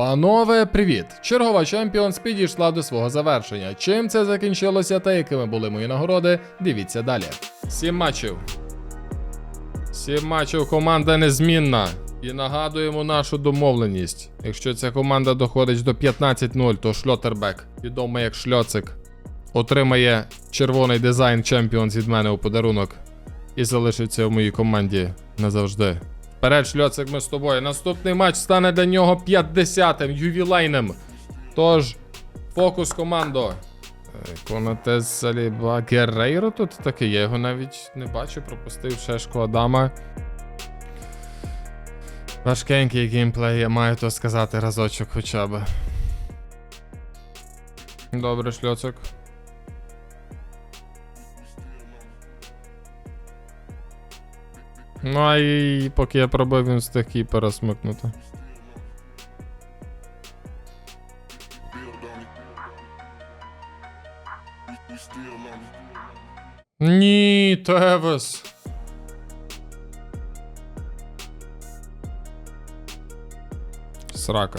Панове, привіт! Чергова Champions підійшла до свого завершення. Чим це закінчилося та якими були мої нагороди, дивіться далі. Сім матчів. Сім матчів команда незмінна. І нагадуємо нашу домовленість. Якщо ця команда доходить до 15-0, то Шльотербек, відомий як Шльоцик, отримає червоний дизайн Champions від мене у подарунок і залишиться в моїй команді назавжди. Вперед, шльоцик, ми з тобою. Наступний матч стане для нього 50-м, ювілейним. Тож, фокус командо. Е, Конатес Саліба Геррейро тут такий, я його навіть не бачу, пропустив шешку Адама. Важкенький геймплей, я маю то сказати разочок хоча б. Добре, шльоцик. Ну, а і поки я пробив, він встиг її пересмикнути. Ні, Тевес. Срака.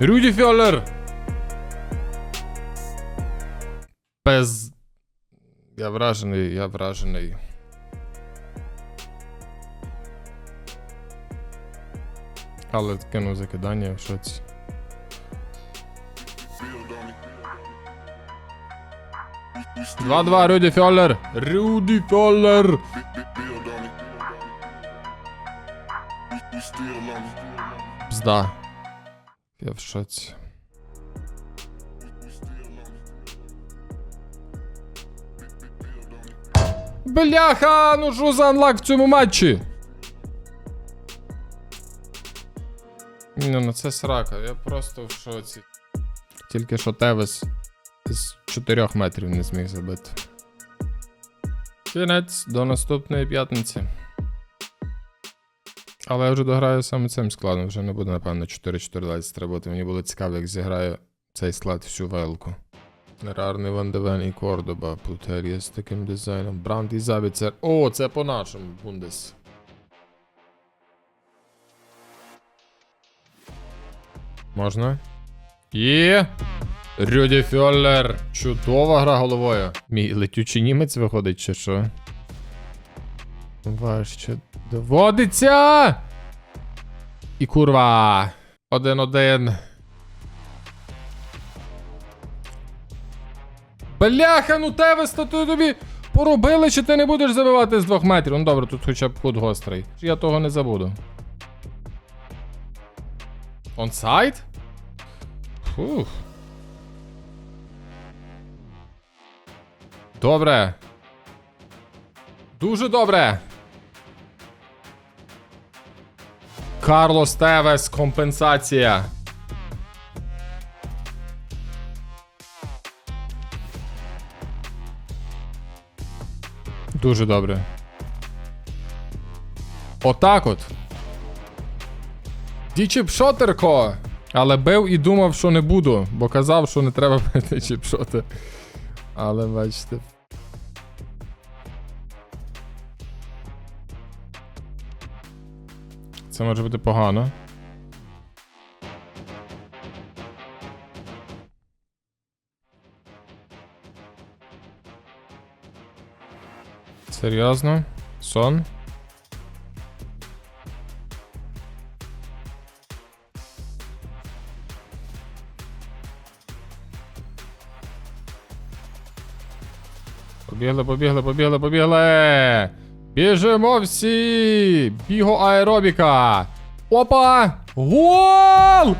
Рюді Фьоллер! Без. Я вражений, я вражений. Але кинув закидання в шоці. Два-два, Рюді Фьоллер! Рюді Фьоллер! Пзда. Я в шоці. Бляха! Ну що за анлак в цьому матчі? Ні, ну це срака, я просто в шоці. Тільки що Тевес з 4 метрів не зміг забити. Кінець до наступної п'ятниці. Але я вже дограю саме цим складом, вже не буде, напевно, 4-14 треба. Мені було цікаво, як зіграє цей склад всю велку. Рарний Ван Девен і Кордоба. Путерія з таким дизайном. Бранд і Забіцер. О, це по нашому Бундес. Можна? Є! Рюді Фьоллер. Чудова гра головою. Мій летючий німець виходить, чи що? Важче доводиться. І курва. Один-один. Бляха, ну Тевес, то ти тобі поробили, чи ти не будеш забивати з двох метрів. Ну добре, тут хоча б кут гострий. Я того не забуду. Онсайд? Фух. Добре. Дуже добре. Карлос Тевес, компенсація. Дуже добре. Отак от. Дічіпшотерко! Але бив і думав, що не буду, бо казав, що не треба бити чіпшоти. Але бачите. Це може бути погано. Серйозно? Сон? Побігли, побігли, побігли, побігли! Біжимо всі! Біго аеробіка! Опа! Гол!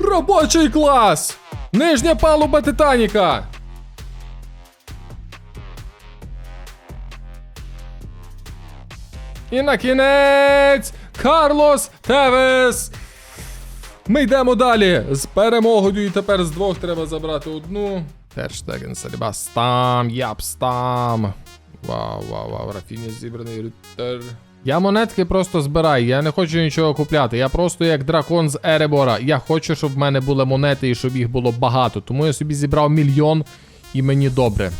Робочий клас! Нижня палуба Титаніка! І на кінець Карлос Тевес! Ми йдемо далі з перемогою, і тепер з двох треба забрати одну. Терштеген Салібас там, Япс там. Вау, вау, вау, Рафіні зібраний Рютер. Я монетки просто збираю, я не хочу нічого купляти. Я просто як дракон з Еребора. Я хочу, щоб в мене були монети і щоб їх було багато. Тому я собі зібрав мільйон і мені добре.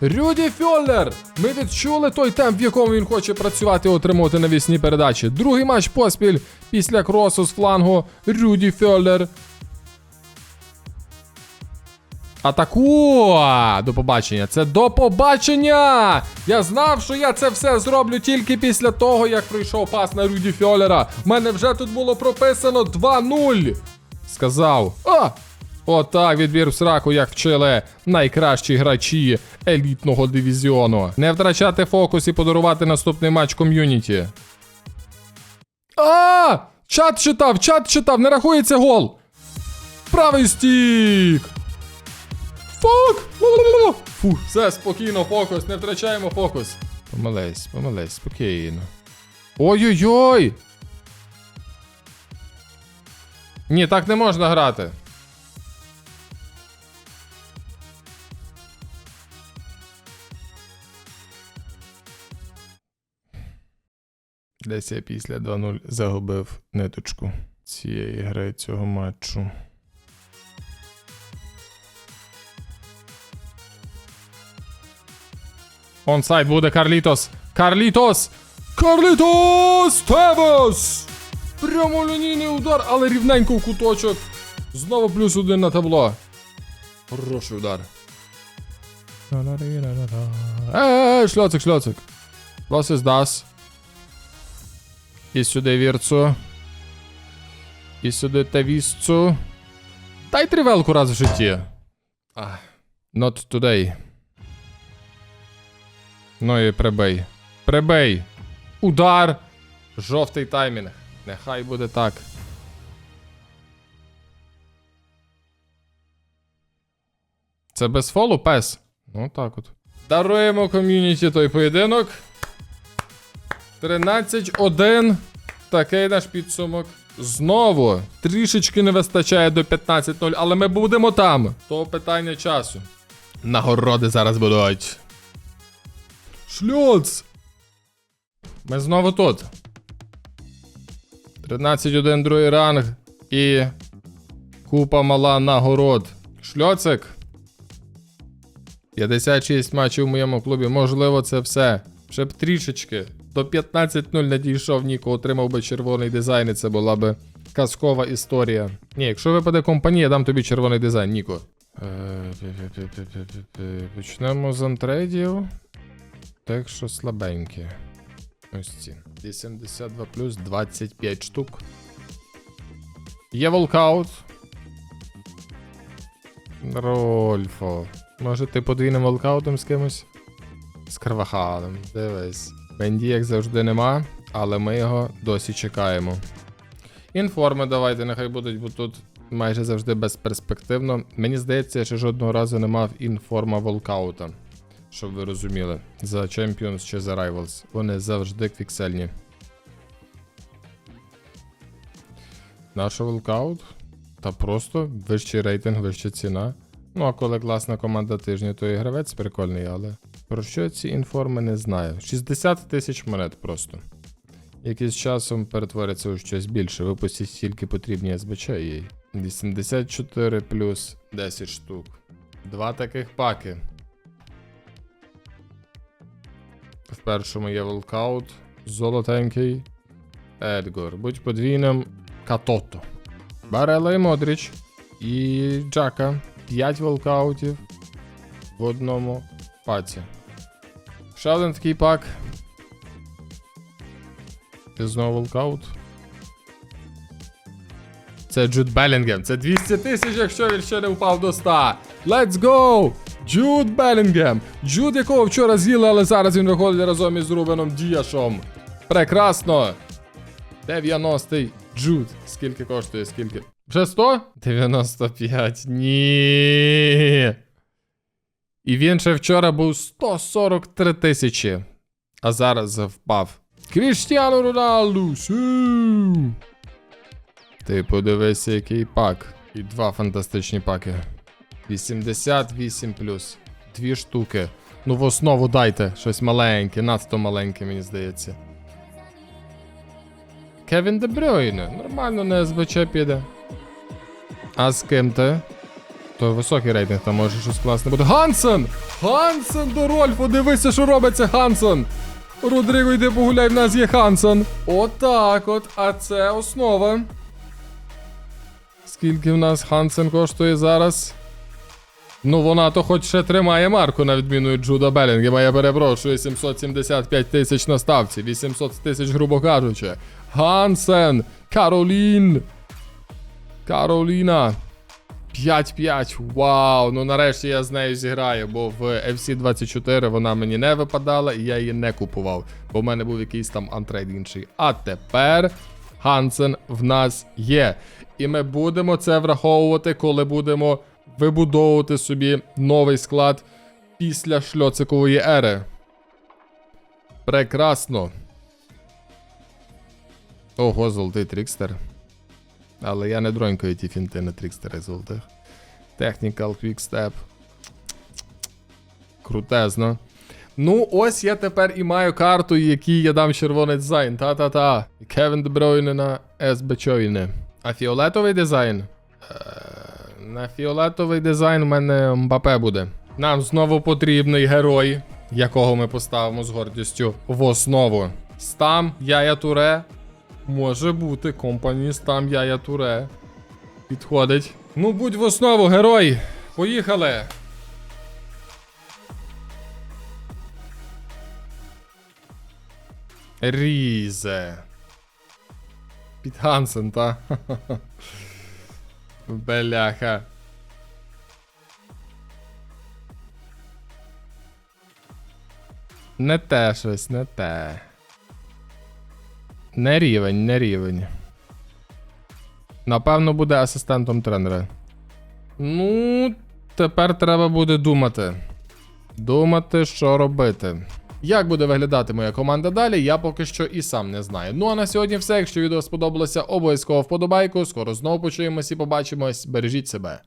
Рюді Фьоллер! Ми відчули той темп, в якому він хоче працювати і отримувати навісні передачі. Другий матч поспіль після кросу з флангу Рюді Фьоллер. Атаку! До побачення. Це до побачення! Я знав, що я це все зроблю тільки після того, як пройшов пас на Рюді Фьоллера. У мене вже тут було прописано 2-0. Сказав. А! Отак відбір в сраку, як вчили найкращі грачі елітного дивізіону. Не втрачати фокус і подарувати наступний матч ком'юніті. А! Чат читав, чат читав, не рахується гол. Правий стік. Фок! Фу, все, спокійно, фокус, не втрачаємо фокус. Помились, помились, спокійно. Ой-ой-ой! Ні, так не можна грати. Десь я після 2-0 загубив ниточку цієї гри цього матчу. Онсайд буде Карлітос. Карлітос! Карлітос! Тевес! Прямолінійний удар, але рівненько в куточок. Знову плюс один на табло. Хороший удар. Ей, шльоцик, шльоцик. Was ist das? І сюди вірцу. І сюди тавісцу. Дай тривелку раз в житті. Ah, not today. Ну і прибий. Прибий. Удар. Жовтий таймінг. Нехай буде так. Це без фолу пес. Ну так от. Даруємо ком'юніті той поєдинок. 13-1. Такий наш підсумок. Знову трішечки не вистачає до 15-0, але ми будемо там. То питання часу. Нагороди зараз будуть. Шльоц! Ми знову тут. 13-1 другий ранг і купа мала нагород. Шльоцик. 56 матчів в моєму клубі. Можливо, це все. Ще б трішечки. До 15-0 надійшов Ніко, отримав би червоний дизайн, і це була би казкова історія. Ні, якщо випаде компанія, я дам тобі червоний дизайн, Ніко. Е. Почнемо з антрейдів. Так що слабенькі. Ось ці. 82 плюс 25 штук. Є волкаут. Рольфо. Може ти подвійним волкаутом з кимось? З Карвахалем. Дивись. Бенді, як завжди, нема, але ми його досі чекаємо. Інформи давайте, нехай будуть, бо тут майже завжди безперспективно. Мені здається, я ще жодного разу не мав інформа волкаута. Щоб ви розуміли, за Champions чи за Rivals. Вони завжди квіксельні. Наш волкаут? Та просто вищий рейтинг, вища ціна. Ну, а коли класна команда тижня, то і гравець прикольний, але про що ці інформи не знаю. 60 тисяч монет просто. Які з часом перетворяться у щось більше. Випустіть стільки потрібні СБЧ їй. 84 плюс 10 штук. Два таких паки. Першому є волкаут, золотенький. Едгор. Будь подвійним Катото. Барела і Модріч. І Джака. 5 волкаутів в одному паці. Ще один такий пак. І знову волкаут. Це Джуд Белінгем. Це 200 тисяч, якщо він ще не впав до 100. Let's go! Джуд Белінгем. Джуд, якого вчора з'їли, але зараз він виходить разом із Рубеном Діашом. Прекрасно! 90-й Джуд. Скільки коштує? Скільки? Вже 100? 95. Ні. І він ще вчора був 143 тисячі. А зараз впав. Кріштіану Роналду. Ти подивися, який пак. І два фантастичні паки. 88 плюс. Дві штуки. Ну, в основу дайте щось маленьке, надто маленьке, мені здається. Кевін Де Брюйне. Нормально на СБЧ піде. А з ким ти? То високий рейтинг, там може щось класне буде. Гансен! Гансен до Рольфу! Дивися, що робиться Гансен! Родріго, йди погуляй, в нас є Хансен. Отак от, а це основа. Скільки в нас Хансен коштує зараз? Ну, вона то хоч ще тримає марку, на відміну від Джуда Белінгема, я перепрошую, 775 тисяч на ставці, 800 тисяч, грубо кажучи. Гансен! Каролін! Кароліна! 5-5. Вау! Ну нарешті я з нею зіграю, бо в FC24 вона мені не випадала і я її не купував, бо в мене був якийсь там антрейд інший. А тепер Хансен в нас є. І ми будемо це враховувати, коли будемо вибудовувати собі новий склад після шльоцикової ери. Прекрасно. Ого, золотий трікстер. Але я не дронькаю ті фінти на трікстери золотих. Technical Quick. Крутезно. Ну, ось я тепер і маю карту, якій я дам червоний дизайн. Та-та-та. Кевін Дебройне на СБ Чойне. А фіолетовий дизайн? На фіолетовий дизайн у мене Мбапе буде. Нам знову потрібний герой, якого ми поставимо з гордістю в основу. Стам, Яя Туре. Може бути, компанії Стам, Яя Туре. Підходить. Ну, будь в основу, герой. Поїхали. Різе. Під Хансен, та? Беляха. Не те щось, не те. Не рівень, не рівень. Напевно, буде асистентом тренера. Ну, тепер треба буде думати. Думати, що робити. Як буде виглядати моя команда далі, я поки що і сам не знаю. Ну а на сьогодні все. Якщо відео сподобалося, обов'язково вподобайку. Скоро знову почуємось і побачимось. Бережіть себе.